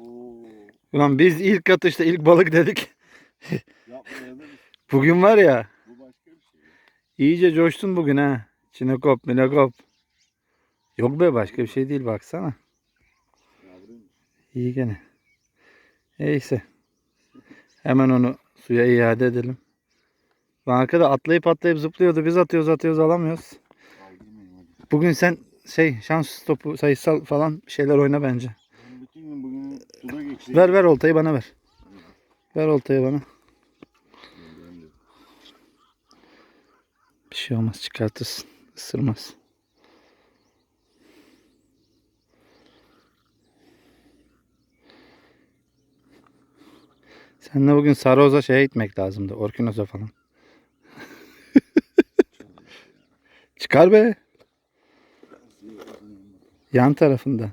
Oo. Ulan biz ilk atışta ilk balık dedik. Bugün var ya Bu başka bir şey. iyice coştun bugün ha. Çinekop, minekop. Yok be başka bir şey değil baksana. İyi gene. Neyse. Hemen onu suya iade edelim. Bu arkada atlayıp atlayıp zıplıyordu. Biz atıyoruz atıyoruz alamıyoruz. Bugün sen şey şans topu sayısal falan şeyler oyna bence. Ver ver oltayı bana ver. Ver oltayı bana. Bir şey olmaz çıkartırsın. Isırmaz. Sen de bugün Saroz'a şeye gitmek lazımdı. Orkinos'a falan. Çıkar be. Yan tarafında.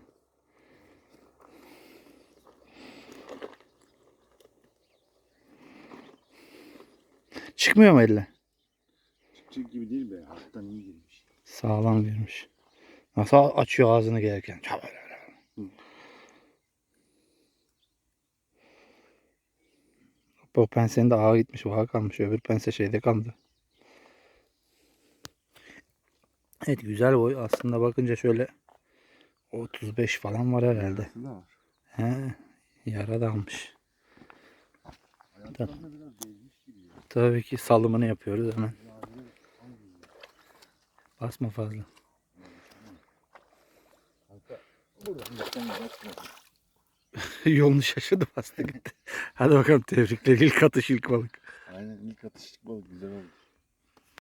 Çıkmıyor mu elle? Çıkacak gibi değil be. Alttan iyi girmiş. Sağlam girmiş. Nasıl açıyor ağzını gelirken. O pensenin de ağa gitmiş. Ağa kalmış. Öbür pense şeyde kaldı. Evet güzel boy. Aslında bakınca şöyle 35 falan var herhalde. He, yara da almış. Ya. Tabii ki salımını yapıyoruz hemen. Basma fazla. Yolunu şaşırdı bastı gitti. Hadi bakalım tebrikler. İlk atış ilk balık. Aynen ilk atışlık balık güzel oldu.